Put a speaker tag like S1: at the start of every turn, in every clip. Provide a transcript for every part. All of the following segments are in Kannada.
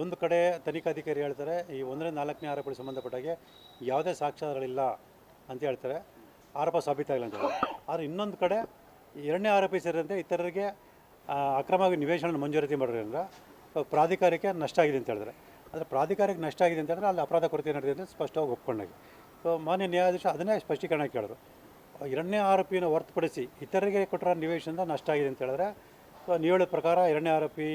S1: ಒಂದು ಕಡೆ ತನಿಖಾಧಿಕಾರಿ ಹೇಳ್ತಾರೆ, ಈ ಒಂದನೇ ನಾಲ್ಕನೇ ಆರೋಪಗಳಿಗೆ ಸಂಬಂಧಪಟ್ಟಾಗೆ ಯಾವುದೇ ಸಾಕ್ಷ್ಯಾಧಾರಗಳಿಲ್ಲ ಅಂತ ಹೇಳ್ತಾರೆ. ಆರೋಪ ಸಾಬೀತಾಗಿಲ್ಲ ಅಂತ ಹೇಳಿ ಆದರೆ ಇನ್ನೊಂದು ಕಡೆ ಎರಡನೇ ಆರೋಪಿ ಸೇರಿದಂತೆ ಇತರರಿಗೆ ಅಕ್ರಮವಾಗಿ ನಿವೇಶನ ಮಂಜೂರಾತಿ ಮಾಡೋದ್ರಿಂದ ಪ್ರಾಧಿಕಾರಕ್ಕೆ ನಷ್ಟ ಆಗಿದೆ ಅಂತ ಹೇಳಿದ್ರೆ ಆದರೆ ಪ್ರಾಧಿಕಾರಕ್ಕೆ ನಷ್ಟ ಆಗಿದೆ ಅಂತ ಹೇಳಿದ್ರೆ ಅಲ್ಲಿ ಅಪರಾಧ ಕೊರತೆ ನಡೆದಿದೆ ಅಂತ ಸ್ಪಷ್ಟವಾಗಿ ಒಪ್ಕೊಂಡಾಗಿ. ಸೊ, ಮಾನ್ಯ ನ್ಯಾಯಾಧೀಶ ಅದನ್ನೇ ಸ್ಪಷ್ಟೀಕರಣ ಕೇಳಿದ್ರು. ಎರಡನೇ ಆರೋಪಿಯನ್ನು ಹೊರತುಪಡಿಸಿ ಇತರರಿಗೆ ಕೊಟ್ಟಿರೋ ನಿವೇಶನದ ನಷ್ಟ ಆಗಿದೆ ಅಂತ ಹೇಳಿದ್ರೆ, ಸೊ ನೀವು ಹೇಳಿದ ಪ್ರಕಾರ ಎರಡನೇ ಆರೋಪಿ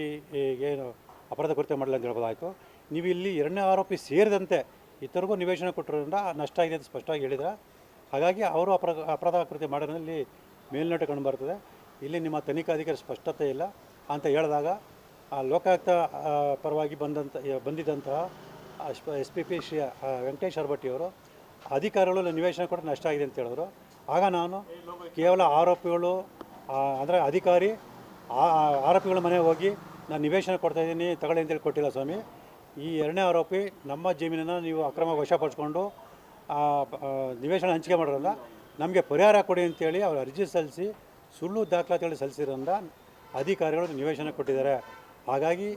S1: ಏನು ಅಪರಾಧ ಕೃತ್ಯ ಮಾಡಲ್ಲ ಅಂತ ಹೇಳ್ಬೋದಾಯಿತು. ನೀವು ಇಲ್ಲಿ ಎರಡನೇ ಆರೋಪಿ ಸೇರಿದಂತೆ ಇತರಿಗೂ ನಿವೇಶನ ಕೊಟ್ಟಿರೋದ್ರಿಂದ ನಷ್ಟ ಆಗಿದೆ ಅಂತ ಸ್ಪಷ್ಟವಾಗಿ ಹೇಳಿದ್ರೆ. ಹಾಗಾಗಿ ಅವರು ಅಪರಾಧ ಅಪರಾಧ ಕೃತ್ಯ ಮಾಡೋದ್ರಲ್ಲಿ ಮೇಲ್ನೋಟ ಕಂಡು ಬರ್ತದೆ. ಇಲ್ಲಿ ನಿಮ್ಮ ತನಿಖಾಧಿಕಾರಿ ಸ್ಪಷ್ಟತೆ ಇಲ್ಲ ಅಂತ ಹೇಳಿದಾಗ ಆ ಲೋಕಾಯುಕ್ತ ಪರವಾಗಿ ಬಂದಂಥ ಬಂದಿದ್ದಂತಹ S P P Shri Venkatesh ಅವರು ಅಧಿಕಾರಿಗಳು ನಿವೇಶನ ಕೊಟ್ಟು ನಷ್ಟ ಆಗಿದೆ ಅಂತ ಹೇಳಿದ್ರು. ಆಗ ನಾನು ಕೇವಲ ಆರೋಪಿಗಳು ಅಂದರೆ ಅಧಿಕಾರಿ ಆರೋಪಿಗಳ ಮನೆಗೆ ಹೋಗಿ ನಾನು ನಿವೇಶನ ಕೊಡ್ತಾ ಇದ್ದೀನಿ, ತಗೊಳ್ಳಿ ಅಂತೇಳಿ ಕೊಟ್ಟಿಲ್ಲ ಸ್ವಾಮಿ. ಈ ಎರಡನೇ ಆರೋಪಿ ನಮ್ಮ ಜಮೀನನ್ನು ನೀವು ಅಕ್ರಮ ವಶಪಡಿಸ್ಕೊಂಡು ನಿವೇಶನ ಹಂಚಿಕೆ ಮಾಡಿರಲ್ಲ, ನಮಗೆ ಪರಿಹಾರ ಕೊಡಿ ಅಂತೇಳಿ ಅವ್ರು ಅರ್ಜಿ ಸಲ್ಲಿಸಿ, ಸುಳ್ಳು ದಾಖಲಾತಿಗಳು ಸಲ್ಲಿಸಿರೋದ್ರಿಂದ ಅಧಿಕಾರಿಗಳು ನಿವೇಶನ ಕೊಟ್ಟಿದ್ದಾರೆ. ಹಾಗಾಗಿ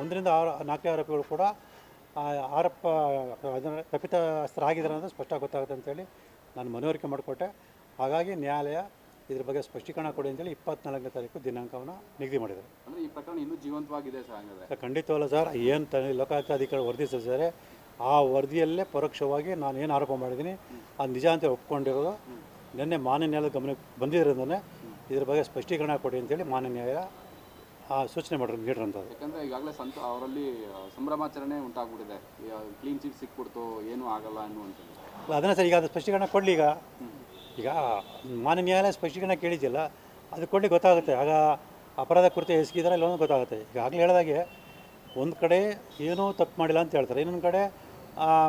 S1: ಒಂದರಿಂದ ಆರು, ನಾಲ್ಕನೇ ಆರೋಪಿಗಳು ಕೂಡ ಆರೋಪ, ಅದನ್ನು ತಪ್ಪಿತಸ್ಥರಾಗಿದ್ದಾರೆ ಅನ್ನೋದು ಸ್ಪಷ್ಟ ಗೊತ್ತಾಗುತ್ತೆ ಅಂತೇಳಿ ನಾನು ಮನವರಿಕೆ ಮಾಡಿಕೊಟ್ಟೆ. ಹಾಗಾಗಿ ನ್ಯಾಯಾಲಯ ಇದ್ರ ಬಗ್ಗೆ ಸ್ಪಷ್ಟೀಕರಣ ಕೊಡಿ ಅಂತೇಳಿ ಇಪ್ಪತ್ನಾಲ್ಕನೇ ತಾರೀಕು ದಿನಾಂಕವನ್ನು ನಿಗದಿ ಮಾಡಿದ್ದಾರೆ.
S2: ಅಂದರೆ ಈ ಪ್ರಕರಣ ಇನ್ನೂ ಜೀವಂತವಾಗಿದೆ ಸರ್ ಹಂಗಾದ್ರೆ?
S1: ಸರ್, ಖಂಡಿತವಲ್ಲ ಸರ್ ಏನು ತ ಲೋಕಾಯುಕ್ತ ಅಧಿಕಾರಿ ವರದಿ ಸಲ್ಲಿಸಿದ್ದಾರೆ ಆ ವರದಿಯಲ್ಲೇ ಪರೋಕ್ಷವಾಗಿ ನಾನು ಏನು ಆರೋಪ ಮಾಡಿದ್ದೀನಿ ಅದು ನಿಜ ಅಂತ ಒಪ್ಕೊಂಡಿರೋದು. ನಿನ್ನೆ ಮಾನ್ಯ ನ್ಯಾಯಾಲಯದ ಗಮನಕ್ಕೆ ಬಂದಿರೋದನ್ನೇ ಇದ್ರ ಬಗ್ಗೆ ಸ್ಪಷ್ಟೀಕರಣ ಕೊಡಿ ಅಂತೇಳಿ ಮಾನ್ಯ ನ್ಯಾಯ ಆ ಸೂಚನೆ ಮಾಡಿರೋ ನೀಡಿರೋಂಥದ್ದು
S2: ಯಾಕಂದರೆ ಈಗಾಗಲೇ ಸಂತ ಅವರಲ್ಲಿ ಆ, ಸಂಭ್ರಮಾಚರಣೆ ಉಂಟಾಗ್ಬಿಟ್ಟಿದೆ. ಕ್ಲೀನ್ ಚೀಟ್ ಸಿಕ್ಬಿಡ್ತು ಏನೂ ಆಗಲ್ಲ ಅನ್ನುವಂಥದ್ದು.
S1: ಅದನ್ನು ಸರ್ ಈಗ ಅದು ಸ್ಪಷ್ಟೀಕರಣ ಕೊಡಲಿ ಈಗ. ಈಗ ಮಾನ್ಯ ನ್ಯಾಯಾಲಯ ಸ್ಪಷ್ಟೀಕರಣ ಕೇಳಿದ್ದಿಲ್ಲ ಅದು ಕೊಡಲಿ ಗೊತ್ತಾಗುತ್ತೆ. ಆಗ ಅಪರಾಧ ಕೃತ್ಯ ಎಸಗಿದ್ರೆ ಇಲ್ಲ ಗೊತ್ತಾಗುತ್ತೆ. ಈಗಾಗಲೇ ಹೇಳಿದಾಗೆ ಒಂದು ಕಡೆ ಏನೂ ತಪ್ಪು ಮಾಡಿಲ್ಲ ಅಂತ ಹೇಳ್ತಾರೆ. ಇನ್ನೊಂದು ಕಡೆ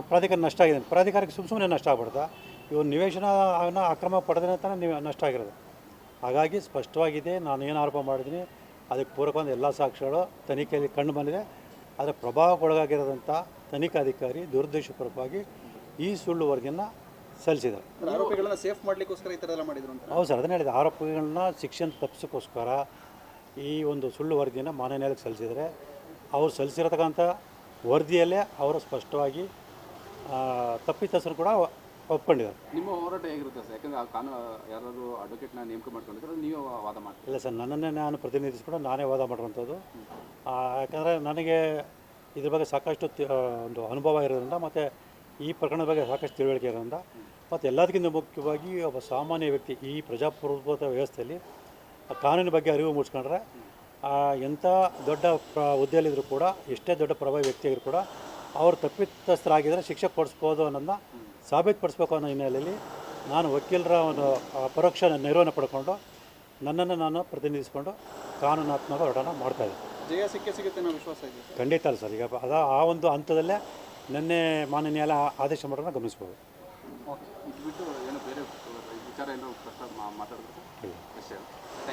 S1: ಪ್ರಾಧಿಕಾರ ನಷ್ಟ ಆಗಿದೆ ಪ್ರಾಧಿಕಾರಕ್ಕೆ ಸುಮ್ಮ ಸುಮ್ಮನೆ ನಷ್ಟ ಆಗ್ಬಿಡ್ತಾ ಇವ್ರು ನಿವೇಶನ ಅಕ್ರಮ ಪಡೆದ್ರೆ ಅಂತಾನೆ ನೀವು ನಷ್ಟ ಆಗಿರೋದು. ಹಾಗಾಗಿ ಸ್ಪಷ್ಟವಾಗಿದೆ, ನಾನು ಏನು ಆರೋಪ ಮಾಡಿದ್ದೀನಿ, ಅದಕ್ಕೆ ಪೂರಕವಾದ ಎಲ್ಲ ಸಾಕ್ಷಿಗಳು ತನಿಖೆಯಲ್ಲಿ ಕಂಡು ಬಂದಿದೆ. ಅದರ ಪ್ರಭಾವಕ್ಕೊಳಗಾಗಿರೋದಂಥ ತನಿಖಾಧಿಕಾರಿ ದುರುದ್ದೇಶಪೂರ್ವಕವಾಗಿ ಈ ಸುಳ್ಳು ವರದಿಯನ್ನು ಸಲ್ಲಿಸಿದ್ದಾರೆ
S3: ಆರೋಪಿಗಳನ್ನ ಸೇಫ್ ಮಾಡಲಿಕ್ಕೋಸ್ಕರ ಈ ಥರ ಎಲ್ಲ ಮಾಡಿದ್ರು ಅಂತ.
S1: ಹೌದು ಸರ್ ಅದನ್ನ ಹೇಳಿದೆ. ಆರೋಪಿಗಳನ್ನ ಶಿಕ್ಷೆ ತಪ್ಪಿಸೋಕ್ಕೋಸ್ಕರ ಈ ಒಂದು ಸುಳ್ಳು ವರದಿಯನ್ನು ಮಾನ್ಯ ನ್ಯಾಯಾಲಯಕ್ಕೆ ಸಲ್ಲಿಸಿದರೆ ಅವ್ರು ಸಲ್ಲಿಸಿರತಕ್ಕಂಥ ವರದಿಯಲ್ಲೇ ಅವರು ಸ್ಪಷ್ಟವಾಗಿ ತಪ್ಪಿತಸ್ಥರು ಕೂಡ ಒಪ್ಕೊಂಡಿದ್ದಾರೆ.
S2: ನಿಮ್ಮ ಹೋರಾಟ ಹೇಗಿರುತ್ತೆ ಸರ್? ಯಾಕಂದ್ರೆ ಆ ಯಾರಾದರೂ ಅಡ್ವೊಕೇಟ್ನ ನೇಮಕ ಮಾಡ್ಕೊಂಡಿದ್ರೆ ನೀವು ವಾದ ಮಾಡಿ
S1: ಇಲ್ಲ ಸರ್ ನನ್ನನ್ನೇ ನಾನು ಪ್ರತಿನಿಧಿಸ್ಕೊಂಡು ನಾನೇ ವಾದ ಮಾಡುವಂಥದ್ದು ಯಾಕಂದರೆ ನನಗೆ ಇದ್ರ ಬಗ್ಗೆ ಸಾಕಷ್ಟು ಒಂದು ಅನುಭವ ಇರೋದ್ರಿಂದ ಮತ್ತು ಈ ಪ್ರಕರಣದ ಬಗ್ಗೆ ಸಾಕಷ್ಟು ತಿಳುವಳಿಕೆ ಇರೋದ್ರಿಂದ ಮತ್ತು ಎಲ್ಲದಕ್ಕಿಂತ ಮುಖ್ಯವಾಗಿ ಒಬ್ಬ ಸಾಮಾನ್ಯ ವ್ಯಕ್ತಿ ಈ ಪ್ರಜಾಪ್ರಭುತ್ವ ವ್ಯವಸ್ಥೆಯಲ್ಲಿ ಆ ಕಾನೂನಿನ ಬಗ್ಗೆ ಅರಿವು ಮೂಡಿಸ್ಕೊಂಡ್ರೆ ಆ, ಎಂಥ ದೊಡ್ಡ ಪ್ರ ಹುದ್ದೆಯಲ್ಲಿದ್ದರೂ ಕೂಡ ಎಷ್ಟೇ ದೊಡ್ಡ ಪ್ರಭಾವಿ ವ್ಯಕ್ತಿಯಾಗಿದ್ರು ಕೂಡ ಅವರು ತಪ್ಪಿತಸ್ಥರಾಗಿದ್ದರೆ ಶಿಕ್ಷೆ ಕೊಡಿಸ್ಬೋದು ಅನ್ನೋದನ್ನ ಸಾಬೀತುಪಡಿಸ್ಬೇಕು ಅನ್ನೋ ಹಿನ್ನೆಲೆಯಲ್ಲಿ ನಾನು ವಕೀಲರ ಒಂದು ಪರೋಕ್ಷ ನೆರವನ್ನು ಪಡ್ಕೊಂಡು ನನ್ನನ್ನು ನಾನು ಪ್ರತಿನಿಧಿಸಿಕೊಂಡು ಕಾನೂನಾತ್ಮಕ ಹೋರಾಟ ಮಾಡ್ತಾಯಿದ್ದೆ
S3: ಜಯ ಸಿಕ್ಕೇ ಸಿಗುತ್ತೆ ಅನ್ನೋ ವಿಶ್ವಾಸ ಇದೆ.
S1: ಖಂಡಿತ ಅಲ್ಲ ಸರ್ ಈಗ ಅದ ಆ ಒಂದು ಹಂತದಲ್ಲೇ ನಿನ್ನೆ ಮಾನ್ಯ ನ್ಯಾಯಾಲಯ ಆದೇಶ ಮಾಡೋದನ್ನ ಗಮನಿಸ್ಬೋದು.
S2: ಓಕೆ ಬಿಟ್ಟು ಏನೋ ಬೇರೆ ವಿಚಾರ ಏನೋ ಮಾತಾಡಿದ್ರೆ ಅಷ್ಟೇ.